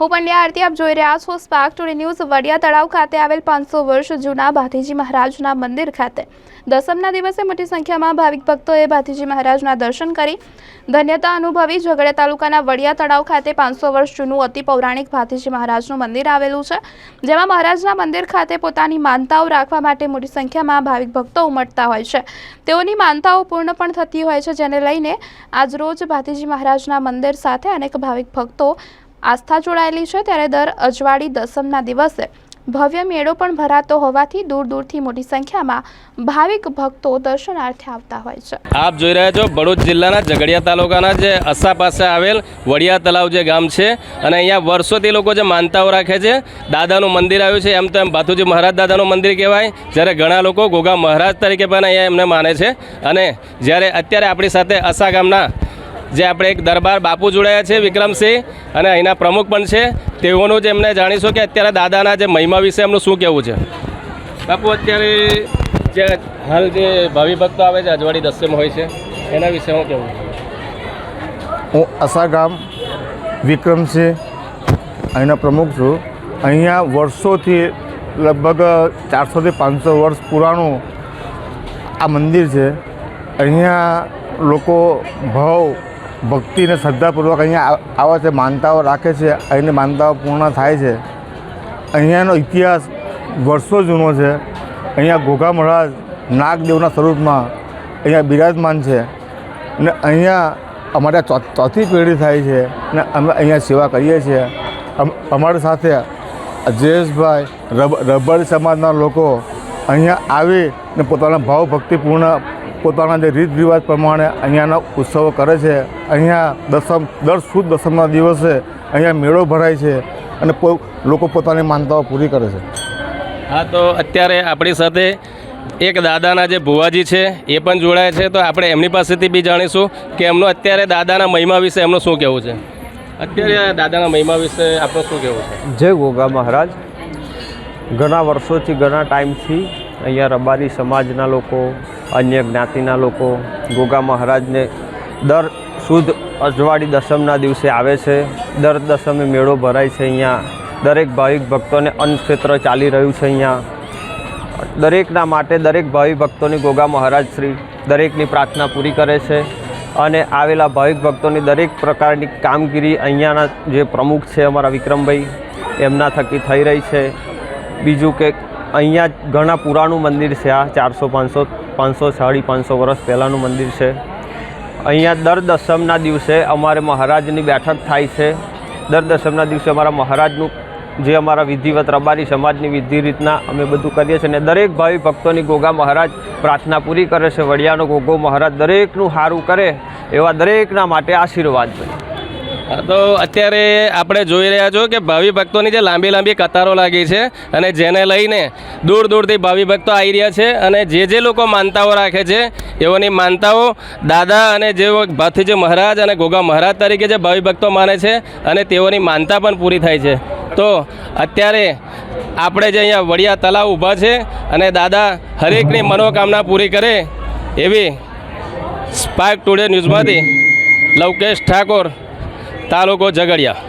હું પંડ્યા આરતી, આપ જોઈ રહ્યા છો સ્પાર્ક ટુડે ન્યૂઝ વડિયા તળાવ ખાતે આવેલ પાંચસો વર્ષ જૂના ભાથીજી મહારાજના મંદિર ખાતે. દસમના દિવસે મોટી સંખ્યામાં ભાવિક ભક્તોએ ભાથીજી મહારાજના દર્શન કરી. ધન્યતા અનુભવી ઝઘડિયા તાલુકાના વડિયા તળાવ ખાતે પાંચસો વર્ષ જૂનું અતિ પૌરાણિક ભાથીજી મહારાજનું મંદિર આવેલું છે, જેમાં મહારાજના મંદિર ખાતે પોતાની માનતાઓ રાખવા માટે મોટી સંખ્યામાં ભાવિક ભક્તો ઉમટતા હોય છે. તેઓની માનતાઓ પૂર્ણ પણ થતી હોય છે, જેને લઈને આજરોજ ભાથીજી મહારાજના મંદિર સાથે અનેક ભાવિક ભક્તો આસ્થા જોડાયેલી છે ત્યારે દર અજવાળી દસમના દિવસે ભવ્ય મેળો પણ ભરાતો હોવાથી દૂર દૂરથી મોટી સંખ્યામાં ભાવિક ભક્તો દર્શનાર્થે આવતા હોય છે. આપ જોઈ રહ્યા છો ભરૂચ જિલ્લાના ઝઘડિયા તાલુકાના જે અસા પાસે આવેલ વડિયા તલાવ જે ગામ છે અને અહીંયા વર્ષોથી લોકો જે માનતાઓ રાખે છે. દાદાનું મંદિર આવ્યું છે, એમ તો એમ ભાથુજી મહારાજ દાદાનું મંદિર કહેવાય. જ્યારે ઘણા લોકો ગોગા મહારાજ તરીકે પણ અહીંયા એમને માને છે. અને જ્યારે અત્યારે આપણી સાથે અસા ગામના જે આપણે એક દરબાર બાપુ જોડાયા છે, વિક્રમસિંહ, અને અહીંના પ્રમુખ પણ છે. તેઓનું જ એમને જાણીશું કે અત્યારે દાદાના જે મહિમા વિશે એમનું શું કહેવું છે? બાપુ, અત્યારે જે હાલ જે ભાવિ ભક્તો આવે છે અજવાડી દસમ હોય છે, એના વિશે હું કહેવું હું અસા ગામ, વિક્રમસિંહ, અહીંના પ્રમુખ છું. અહીંયા વર્ષોથી લગભગ ચારસોથી પાંચસો વર્ષ પુરાણું આ મંદિર છે. અહીંયા લોકો ભાવ ભક્તિ અને શ્રદ્ધાપૂર્વક અહીંયા આવા છે, માનતાઓ રાખે છે, અહીંની માનતાઓ પૂર્ણ થાય છે. અહીંયાનો ઇતિહાસ વર્ષો જૂનો છે. અહીંયા ઘોઘા મહારાજ નાગદેવના સ્વરૂપમાં અહીંયા બિરાજમાન છે. અને અહીંયા અમારે ચોથી પેઢી થાય છે અને અમે અહીંયા સેવા કરીએ છીએ. અમ- અમારી સાથે જયેશભાઈ, રબ રબર સમાજના લોકો અહીંયા આવી ને પોતાના ભાવ ભક્તિપૂર્ણ પોતાના જે રીત રિવાજ પ્રમાણે અહીંયાના ઉત્સવો કરે છે. અહીંયા દસમ દર સુદ દસમના દિવસે અહીંયા મેળો ભરાય છે અને પો- લોકો પોતાની માનતાઓ પૂરી કરે છે. હા તો અત્યારે આપણી સાથે એક દાદાના જે ભુવાજી છે એ પણ જોડાય છે. તો આપણે એમની પાસેથી બી જાણીશું કે એમનું અત્યારે દાદાના મહિમા વિશે એમનું શું કહેવું છે? અત્યારે દાદાના મહિમા વિશે આપણું શું કહેવું છે? જય ગોગા મહારાજ. ઘણા વર્ષોથી ઘણા ટાઈમથી અહીંયા રબારી સમાજના લોકો, અન્ય જ્ઞાતિના લોકો, ગોગા મહારાજને દર શુદ્ધ અજવાળી દસમના દિવસે આવે છે. દર દસમે મેળો ભરાય છે અહીંયા. દરેક ભાવિક ભક્તોને અન્નક્ષેત્ર ચાલી રહ્યું છે અહીંયા. દરેકના માટે દરેક ભાવિક ભક્તોની ગોગા મહારાજ શ્રી દરેકની પ્રાર્થના પૂરી કરે છે અને આવેલા ભાવિક ભક્તોની દરેક પ્રકારની કામગીરી અહીંયાના જે પ્રમુખ છે અમારા વિક્રમભાઈ, એમના થકી થઈ રહી છે. બીજું કે અહીંયા ઘણા પુરાણું મંદિર છે આ ચારસો પાંચસો પાંચસો સાડી પાંચસો વર્ષ પહેલાંનું મંદિર છે. અહીંયા દર દસમના દિવસે અમારે મહારાજની બેઠક થાય છે. દર દસમના દિવસે અમારા મહારાજનું જે અમારા વિધિવત રબારી સમાજની વિધિ રીતના અમે બધું કરીએ છીએ અને દરેક ભાવિ ભક્તોની ગોગા મહારાજ પ્રાર્થના પૂરી કરે છે. વડિયાનો ગોગો મહારાજ દરેકનું સારું કરે એવા દરેકના માટે આશીર્વાદ હા, તો અત્યારે આપણે જોઈ રહ્યા છો કે ભાવિ ભક્તોની જે લાંબી લાંબી કતારો લાગી છે અને જેને લઈને દૂર દૂરથી ભાવિ ભક્તો આવી રહ્યા છે અને જે જે લોકો માનતાઓ રાખે છે, એઓની માનતાઓ દાદા અને જેઓ ભાથીજી મહારાજ અને ગોગા મહારાજ તરીકે જે ભાવિ ભક્તો માને છે અને તેઓની માનતા પણ પૂરી થાય છે. તો અત્યારે આપણે જે અહીંયા વડિયા તલાવ ઊભા છે અને દાદા હરેકની મનોકામના પૂરી કરે એવી સ્પાર્ક ટુડે ન્યૂઝમાંથી લવકેશ ઠાકોર તાલુકો ઝઘડિયા.